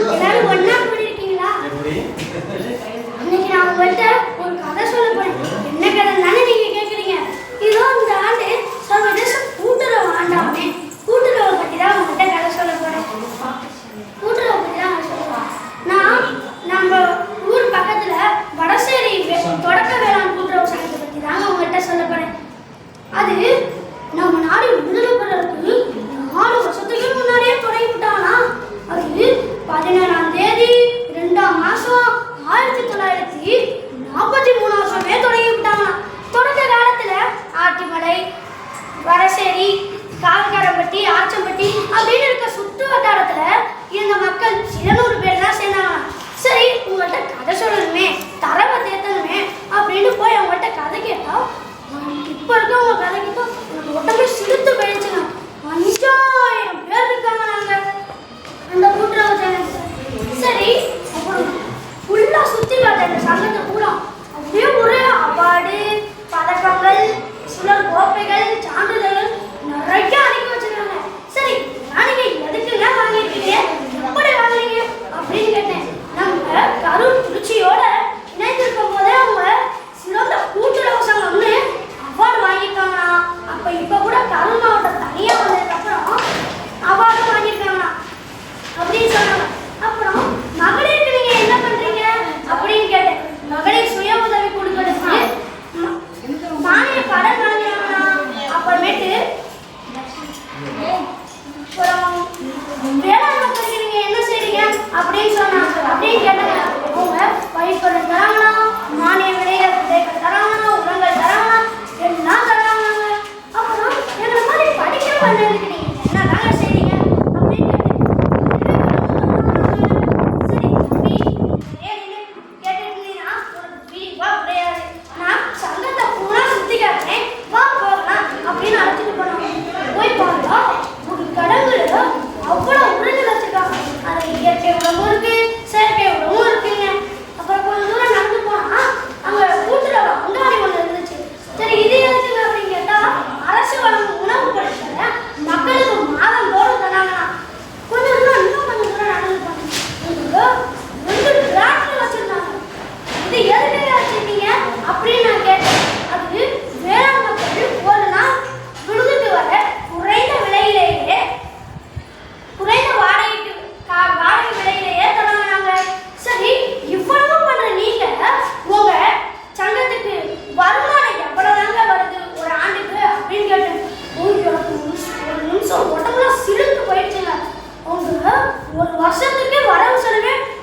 你来我弄 காரக்காரம்பட்டி ஆச்சம்பட்டி அப்படின்னு இருக்க சுற்று வட்டாரத்துல இருந்த மக்கள் இருநூறு பேர் தான் சேர்ந்தாங்க. சரி உங்கள்கிட்ட கதை சொல்லணுமே தரவை தேத்தணுமே அப்படின்னு போய் அவங்கள்ட்ட கதை கேட்டா இப்போ இருக்க உங்க கதை கேட்டா எனக்கு உடம்பு சிரித்து போயிடுச்சுங்க. அஞ்சாயிரம் பேர் இருக்காங்க நாங்க. அந்த கூட்டுறவு சரி ஃபுல்லா சுத்தி பார்த்த இந்த சங்கத்தை अक्सर करके वाराणसी में